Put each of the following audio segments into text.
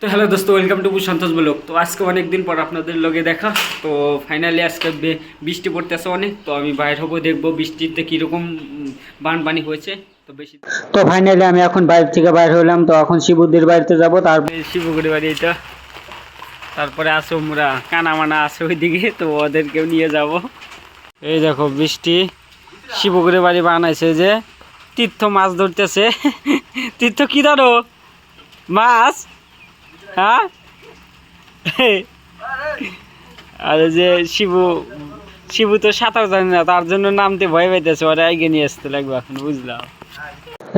তো হ্যালো দোস্ত welcome to Santosh block তো আজকে অনেক দিন পর আপনাদের লগে দেখা। তো ফাইনালি আজকে বৃষ্টি পড়তেছে অনেক তো আমি বাইর হব দেখব বৃষ্টিতে কীরকম বানপানি হয়েছে। তো বেশি তো ফাইনালি আমি এখন বাইরে থেকে বাইরে হলাম তো এখন শিবুদ্দির বাড়িতে যাব তারপরে শিবগুড়ি বাড়ি এটা তারপরে আছে ওমরা কানামানা আছে ওইদিকে তো ওদেরকেও নিয়ে যাব। এই দেখো বৃষ্টি শিবগুড়ি বাড়ি বানাইছে যে তীর্থ মাছ ধরতেছে। তীর্থ কি ধরো মাছ? হ্যাঁ? আর যে শিবু শিবু তো সাঁতার জানে না তার জন্য নামতে ভয় পাইতেছে ওরা আগে নিয়ে আসতে লাগবে এখন বুঝলাম।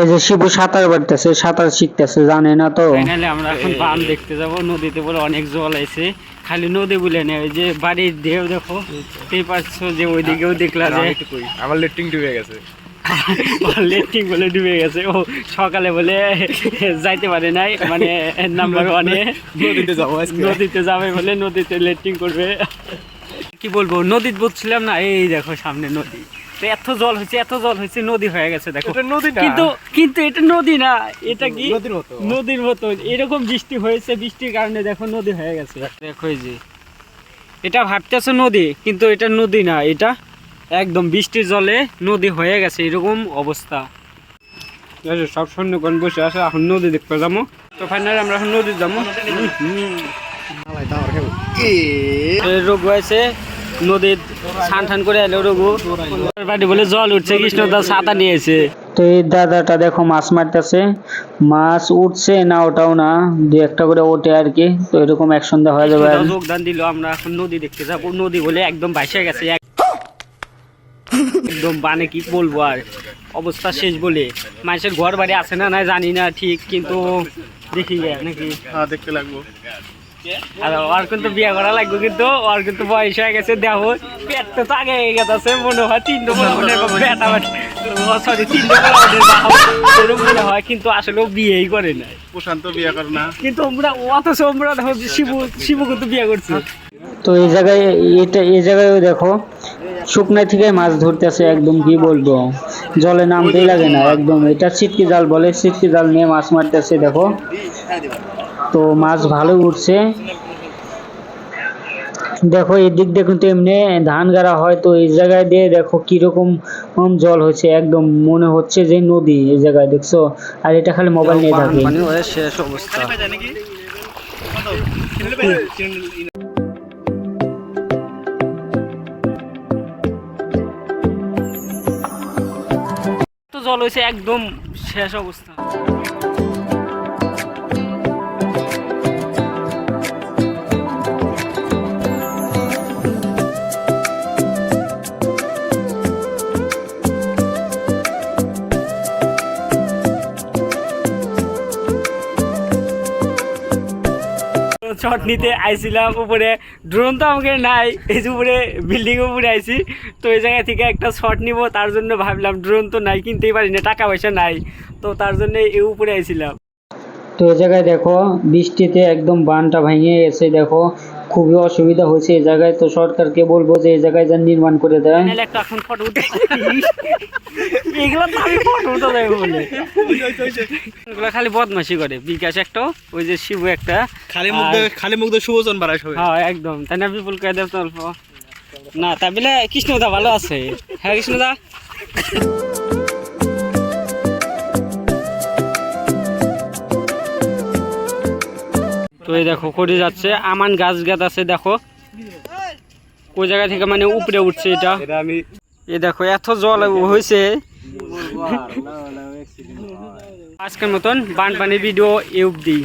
এই যে শিবু সাঁতার বাড়তেছে সাঁতার শিখতেছে জানে না তো? ফাইনালি আমরা এখন বান দেখতে যাব নদীতে বলে অনেক জল আছে খালি নদী বলে নেই ওই যে বাড়ির ঢেউ দেখো সেই পাচ্ছ যে ওইদিকেও দেখলা যে আমার লেট্রিং ডুবে গেছে। লেট্রিন বলে ডুবে গেছে। ও সকালে বলে যাইতে পারে নাই মানে নাম্বার ওয়ানে নদীতে যাব নদীতে যাবে বলে নদীতে লেট্রিন করবে। কি বলব নদীতে বলছিলাম না এই দেখো সামনে নদী। তো এত জল হয়েছে এত জল হয়েছে নদী হয়ে গেছে দেখো। এটা নদী কিন্তু কিন্তু এটা নদী না এটা কি? নদীর মতো। নদীর মতো। এরকম বৃষ্টি হয়েছে বৃষ্টির কারণে দেখো নদী হয়ে গেছে। দেখো এই যে এটা ভাবতেছে নদী কিন্তু এটা নদী না এটা একদম বৃষ্টির জলে নদী হয়ে গেছে এরকম অবস্থা। সব সৈন্যগণ বসে আছে এখন নদী দেখতে যাব। তো ফাইনালি আমরা এখন নদী যাব। রোগ হয়েছে নদীর ছান ঠান করে এলো রঘু বাড়ি বলে জল উঠছে কৃষ্ণ কৃষ্ণদা ছাতা নিয়েছে। তো এই দাদাটা দেখো মাছ মারতেছে। মাছ উঠছে না ওটাও না দু একটা করে ওঠে আর কি। তো এরকম এক সন্ধ্যা হয়ে যাবে যোগদান দিল আমরা এখন নদী দেখতে যাব। নদী বলে একদম ভাসে গেছে একদম বানে কি বলব আর? অবস্থা শেষ বলে। মানুষের ঘর বাড়ি আছে না না জানি না ঠিক কিন্তু দেখি গে নাকি। হ্যাঁ দেখতে লাগবো। আর ওর কিন্তু বিয়ে করা লাগবে কিন্তু ওর কিন্তু বয়স হয়ে গেছে দেখো পেট তো আগে গেছে মনে হয় তিন মনে হয় সরি তিন মনে হয় কিন্তু আসলে ও বিয়েই করে নাই প্রশান্ত বিয়ে করে না? কিন্তু আমরা অথচ আমরা দেখো শিবু শিবু কিন্তু বিয়ে করছে। তো এই জায়গায় এটা এই জায়গায় দেখো শুকনা থেকে মাছ ধরতেছে একদম, কি বলব? জলে নামতেই লাগে না, একদম। এটা ছিটকি জাল বলে ছিটকি জাল নিয়ে মাছ মারতেছে, দেখো। তো মাছ ভালো উঠছে। দেখো এই দিক দিয়ে কিন্তু এমনি ধান গাড়া হয়, তো এই জায়গায় দিয়ে দেখো কীরকম জল হচ্ছে একদম মনে হচ্ছে যে নদী এই জায়গায়, দেখছ? আর এটা খালি মোবাইল নিয়ে থাকে। শেষ অবস্থা। জল হয়েছে একদম শেষ অবস্থা। শট নিতে আইছিলাম, উপরে ড্রোন তো আমাকে নাই, এই যে উপরে বিল্ডিং উপরে আইছি। তো এই জায়গা থেকে একটা শট নিব, তার জন্য ভাবলাম ড্রোন তো নাই, কিনতেই পারি না টাকা পয়সা নাই। তো তার জন্য এই উপরে আইছিলাম। তো এই জায়গায় দেখো, বৃষ্টিতে একদম বানটা ভেঙে গেছে, দেখো। খুবই অসুবিধা হয়েছে এই জায়গায়। তো সরকারকে বলব যে এই জায়গায় যেন নির্মাণ করে দেয় একটা এখন ফটো উঠে এগুলো তো আমি ফটো উঠে দেবো বলে। এগুলো খালি বদমাশি করে। বিকাশ একটা ওই যে শিবু একটা। খালি মুখ খালি মুখ দিয়ে সুবচন বাড়ায় সবাই হ্যাঁ একদম। তাই না বিপুল কয়ে দেব অল্প না তা বলে কৃষ্ণদা ভালো আছে। হ্যাঁ কৃষ্ণদা। তো এই দেখো করে যাচ্ছে আমান গাছ গাছ আছে দেখো। ওই জায়গা থেকে মানে উপরে উঠছে এটা? এ দেখো এত জল হয়েছে আজকের মতন বানপানির ভিডিও ইউব দিই